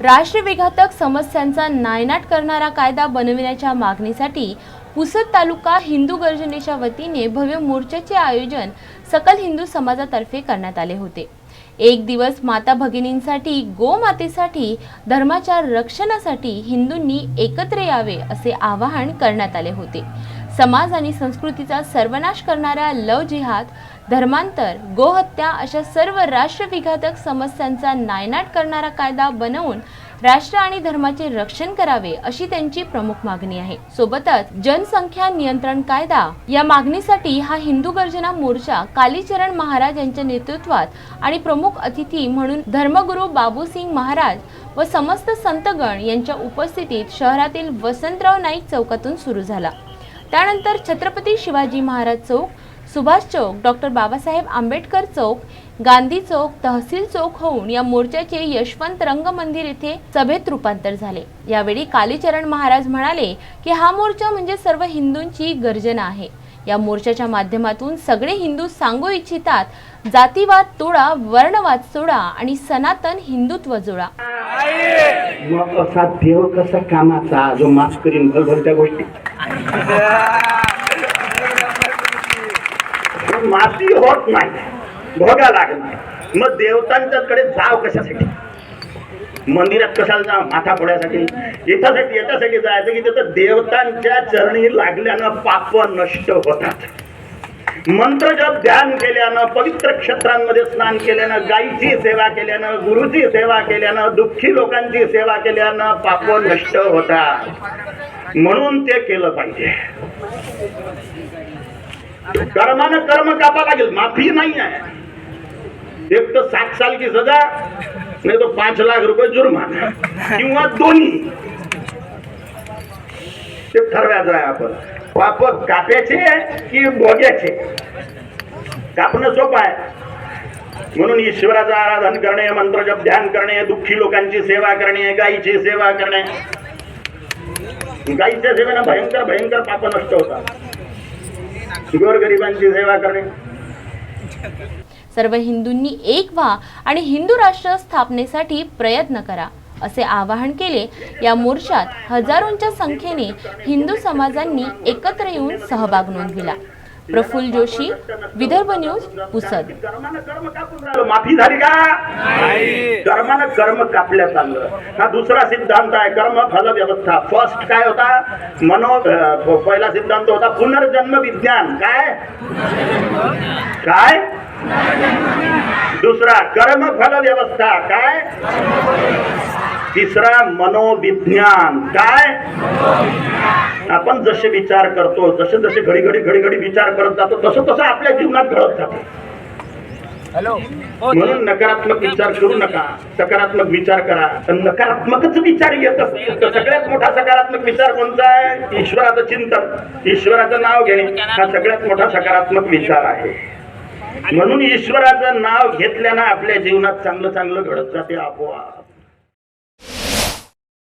राष्ट्रविघातक समस्यांचा नायनाट करणारा कायदा बनविण्याच्या मागणीसाठी पुसद तालुका हिंदू गर्जनेच्या वतीने भव्य मोर्चाचे आयोजन सकल हिंदू समाजातर्फे करण्यात आले होते. एक दिवस माता भगिनींसाठी गोमातेसाठी धर्माच्या रक्षणासाठी हिंदूंनी एकत्र यावे असे आवाहन करण्यात आले होते. समाज आणि संस्कृतीचा सर्वनाश करणाऱ्या लव जिहाद धर्मांतर गोहत्या अशा सर्व राष्ट्रविघातक समस्यांचा नायनाट करणारा कायदा बनवून राष्ट्र आणि धर्माचे रक्षण करावे अशी त्यांची प्रमुख मागणी आहे. सोबतच जनसंख्या नियंत्रण कायदा या मागणीसाठी हा हिंदू गर्जना मोर्चा कालीचरण महाराज यांच्या नेतृत्वात आणि प्रमुख अतिथी म्हणून धर्मगुरू बाबूसिंग महाराज व समस्त संतगण यांच्या उपस्थितीत शहरातील वसंतराव नाईक चौकातून सुरू झाला. त्यानंतर छत्रपती शिवाजी महाराज चौक सुभाष चौक डॉक्टर बाबासाहेब आंबेडकर चौक गांधी चौक तहसील चौक होऊन या मोर्चाचे यशवंत रंग मंदिर येथे सभेत रूपांतर झाले. यावेळी कालीचरण महाराज म्हणाले की हा मोर्चा म्हणजे सर्व हिंदूंची गर्जना आहे. या मोर्चाच्या माध्यमातून सगळे हिंदू सांगू इच्छितात जातीवाद तोडा वर्णवाद सोडा आणि सनातन हिंदुत्व जोडा. कसा देव कसा कामाचा? जो माफ करीन गोष्टी. माती होत नाही. भोगा लागणार मग देवतांच्याकडे जाव कशासाठी? मंदिरात कशाला जा? माथा फोड्यासाठी? याच्यासाठी याच्यासाठी जायचं की तिथं देवतांच्या चरणी लागल्यानं पाप नष्ट होतात. मंत्र जप ध्यान केल्यानं पवित्र क्षेत्रांमध्ये स्नान केल्यानं गायीची सेवा केल्यानं गुरुची सेवा केल्यानं दुःखी लोकांची सेवा केल्यानं पाप नष्ट होतात. म्हणून ते केलं पाहिजे. कर्मानं कर्म कापा लागेल माफी नाही आहे एक तर सात साल की सजा नाही तो पाच लाख रुपये जुर्माना किंवा दोन्ही. ते ठरवायचं आहे आपण. पाप काप्याचे की भोग्याचे? कापणं सोपं आहे. म्हणून ईश्वराचं आराधन करणे मंत्रजप ध्यान करणे दुःखी लोकांची सेवा करणे गायीची सेवा करणे. गाईच्या सेवेनं भयंकर भयंकर पाप नष्ट होतात. गोरगरिबांची सेवा करणे. सर्व हिंदूंनी एक व्हा आणि हिंदू राष्ट्र स्थापनेसाठी प्रयत्न करा असे आवाहन केले. या मोर्चात हजारोंच्या संख्येने हिंदू समाजांनी एकत्र येऊन सहभाग नोंदविला. प्रफुल्ल जोशी विदर्भ न्यूज पुसद. कर्म कापून माफी झाली का? कर्मानं कर्म कापल्या चांगलं. हा दुसरा सिद्धांत आहे कर्म फल व्यवस्था. फर्स्ट काय होता? मनो पहिला सिद्धांत होता पुनर्जन्म विज्ञान. काय? काय? दुसरा कर्म फल व्यवस्था. काय? तिसरा मनोविज्ञान. काय? आपण जसे विचार करतो जसे जसे घडी घडी घडी घडी विचार करत जातो तसं तसं आपल्या जीवनात घडत जातो. म्हणून नकारात्मक विचार करू नका. सकारात्मक विचार करा. तर नकारात्मकच विचार येत असतील तर सगळ्यात मोठा सकारात्मक विचार कोणता आहे? ईश्वराचं चिंतन. ईश्वराचं नाव घेणे. हा सगळ्यात मोठा सकारात्मक विचार आहे. म्हणून ईश्वराचं नाव घेतल्यानं आपल्या जीवनात चांगलं चांगलं घडत जाते आपोआप.